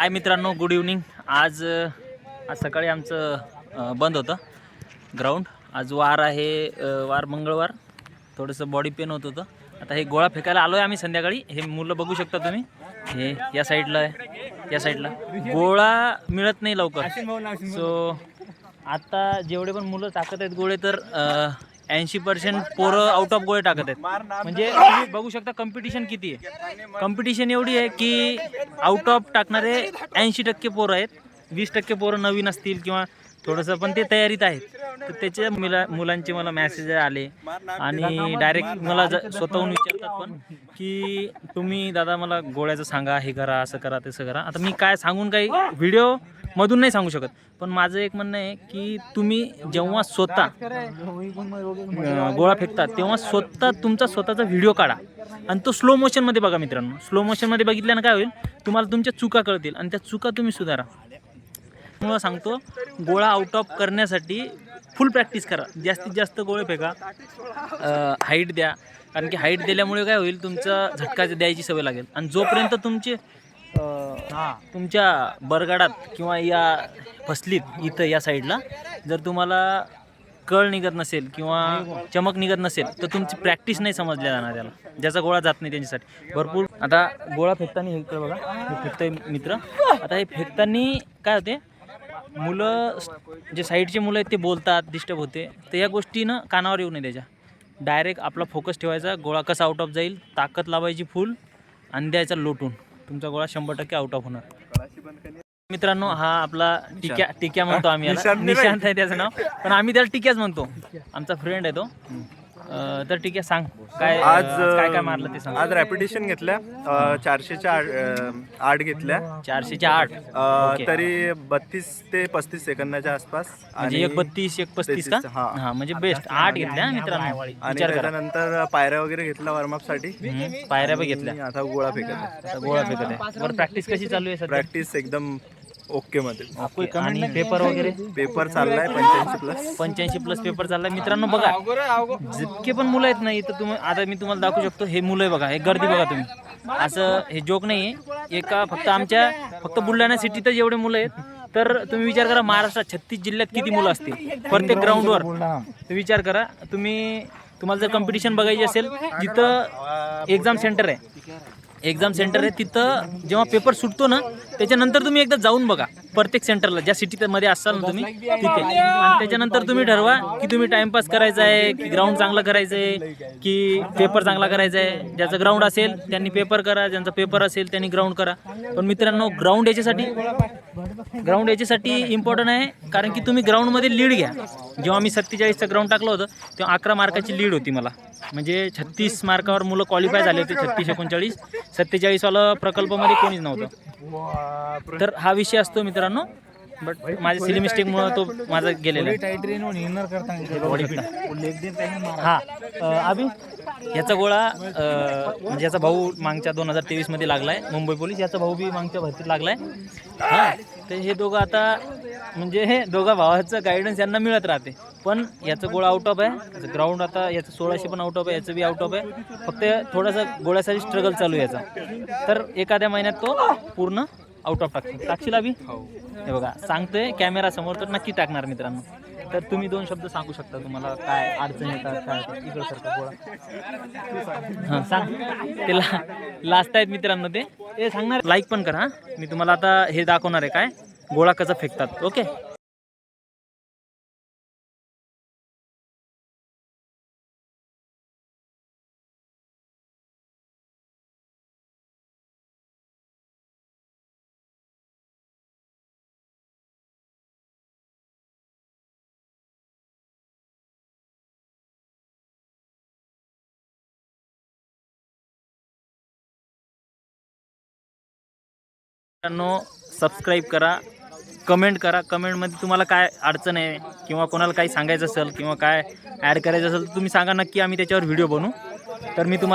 हाय मित्रांनो good evening आज आज सकाळी आमचं बंद होतं ग्राउंड आज वार आहे वार मंगळवार. थोडंसं बॉडी पेन होत होतं. आता हे गोळा फेकायला आलो आहे आम्ही संध्याकाळी. हे मुलं बघू शकता तुम्ही. हे या साईडला आहे. या साईडला गोळा मिळत नाही लवकर. सो आता जेवढे पण मुलं टाकत आहेत गोळे तर ऐंशी पर्सेंट पोरं आउट ऑफ गोळे टाकत आहेत. म्हणजे तुम्ही बघू शकता कॉम्पिटिशन किती आहे. कॉम्पिटिशन एवढी आहे की आउट ऑफ टाकणारे ऐंशी टक्के पोरं आहेत. वीस टक्के पोरं नवीन असतील किंवा थोडंसं पण ते तयारीत आहेत. तर त्याच्या मुला मुलांचे मला मॅसेज आले. आणि डायरेक्ट मला स्वतःहून विचारतात पण की तुम्ही दादा मला गोळ्याचं सांगा हे करा असं करा तसं करा. आता मी काय सांगून काही व्हिडिओ मधून नाही सांगू शकत. पण माझं एक म्हणणं आहे की तुम्ही जेव्हा स्वतः गोळा फेकतात तेव्हा स्वतः तुमचा स्वतःचा व्हिडिओ काढा. आणि तो स्लो मोशनमध्ये बघा मित्रांनो. स्लो मोशनमध्ये बघितल्यानं काय होईल? तुम्हाला तुमच्या चुका कळतील आणि त्या चुका तुम्ही सुधारा. मला सांगतो गोळा आउट ऑफ करण्यासाठी फुल प्रॅक्टिस करा. जास्तीत जास्त गोळे फेका. हाईट द्या. कारण की हाईट दिल्यामुळे काय होईल? तुमचा झटका द्यायची सवय लागेल. आणि जोपर्यंत तुमचे तुमच्या बरगाडात किंवा या फसलीत इथं या साईडला जर तुम्हाला कळ निघत नसेल किंवा चमक निघत नसेल तर तुमची प्रॅक्टिस नाही समजल्या जाणार त्याला ज्याचा गोळा जात नाही त्यांच्यासाठी. भरपूर आता गोळा फेकताना हे इकडे बघा. हे फेकतोय मित्र. आता हे फेकताना काय होते? मुलं जे साईडचे मुलं आहेत ते बोलतात डिस्टर्ब होते. तर या गोष्टीनं कानावर येऊ नये त्याच्या. डायरेक्ट आपला फोकस ठेवायचा. गोळा कसा आउट ऑफ जाईल? ताकद लावायची फुल आणि द्यायचा लोटून. तुमचा गोळा शंभर टक्के आउट ऑफ होणार. मित्रांनो हा आपला टिक्या टिक्या म्हणतो आम्ही याला. निशांत आहे त्याचं नाव. पण आम्ही त्याला टिक्याच म्हणतो. आमचा फ्रेंड आहे तो. अं, तर टिक्या सांग. काय अं, आज काय काय मारलं ते सांग. आज रॅपिटेशन घेतल्या. अ, चारशेच्या आठ अ, आठ घेतल्या. चारशेच्या आठ अ, ओके. तरी बत्तीस ते पस्तीस सेकंदाच्या आसपास. म्हणजे एक बत्तीस एक पस्तीस का? हा. हा म्हणजे बेस्ट आठ घेतल्या हा मित्रांनो? आणि विचार करा. त्याच्यानंतर पायऱ्या वगैरे घेतला वॉर्मअपसाठी हम्म, पायऱ्या पण घेतल्या. आणि आता गोळा फेकत आहे. आता गोळा फेकत आहे. बरं प्रॅक्टिस कशी चालू आहे सध्या? प्रॅक्टिस एकदम ओके मध्ये. ओके. आणि पेपर वगैरे? पेपर चाललाय पंच्याऐंशी प्लस पंच्याऐंशी प्लस पेपर चाललाय. मित्रांनो बघा. जितके पण मुलं आहेत ना इथं तुम्ही आता मी तुम्हाला दाखवू शकतो हे मुलं आहे बघा हे गर्दी बघा तुम्ही. असं हे जोक नाही आहे एका फक्त आमच्या फक्त बुलढाणा सिटीतच एवढे मुलं आहेत. तर तुम्ही विचार करा महाराष्ट्रात छत्तीस जिल्ह्यात किती मुलं असतील? प्रत्येक ग्राउंडवर विचार करा. तुम्ही तुम्हाला जर कॉम्पिटिशन बघायची असेल जिथं एक्झाम सेंटर आहे. एक्झाम सेंटर आहे तिथं जेव्हा पेपर सुटतो ना त्याच्यानंतर तुम्ही एकदा जाऊन बघा. प्रत्येक सेंटरला ज्या सिटीमध्ये असाल ना तुम्ही तिथे आणि त्याच्यानंतर तुम्ही ठरवा की तुम्ही टाइमपास करायचा आहे की ग्राउंड चांगला करायचं आहे की पेपर चांगला करायचा आहे. ज्याचं ग्राउंड असेल त्यांनी पेपर करा ज्यांचा पेपर असेल त्यांनी ग्राउंड करा. पण मित्रांनो ग्राउंड याच्यासाठी ग्राउंड याच्यासाठी इम्पॉर्टंट आहे कारण की तुम्ही ग्राउंडमध्ये लीड घ्या. जेव्हा मी सत्तेचाळीसचं ग्राउंड टाकलं होतं तेव्हा अकरा मार्काची लीड होती मला. म्हणजे छत्तीस मार्कावर मुलं क्वालिफाय झाले होते छत्तीस एकोणचाळीस. सत्तेचाळीसवाला प्रकल्पामध्ये कोणीच नव्हतं. तर हा विषय असतो मित्रांनो. बट माझ्या सिली मिस्टेकमुळं तो माझा गेलेला आहे. हा अं, अभि याचा गोळा अं, म्हणजे याचा भाऊ मागच्या दोन हजार तेवीसमध्ये लागलाय मुंबई पोलीस याचा भाऊ बी मागच्या भरतीत लागलाय. हा तर हे दोघं आता म्हणजे हे दोघा भावाचं गायडन्स यांना मिळत राहते. पण याचं गोळा आउट ऑफ आहे. ग्राउंड आता याचं सोळाशे पण आउट ऑफ आहे याचं बी आउट ऑफ आहे. फक्त थोडासा गोळ्यासाठी स्ट्रगल चालू आहे याचा. तर एखाद्या महिन्यात तो पूर्ण आउट ऑफ टाकतो टाकशील अभि? हे बघा सांगतोय कॅमेरा समोर तर नक्की टाकणार मित्रांनो. तर तुम्ही दोन शब्द सांगू शकता तुम्हाला काय अडचण येतात काय होतं. इकडं सारखं गोळा हां सांग. ते ला लास्ट आहेत मित्रांनो ते. सांगणार? लाईक पण करा मी तुम्हाला आता हे दाखवणार आहे काय. गोळा कसा फेकतात ओके मित्रांनो सबस्क्राईब करा कमेंट करा. कमेंटमध्ये तुम्हाला काय अडचण आहे किंवा कोणाला काही सांगायचं असेल किंवा काय ॲड करायचं असेल तर तुम्ही सांगा. नक्की आम्ही त्याच्यावर व्हिडिओ बनवू. तर मी तुम्हाला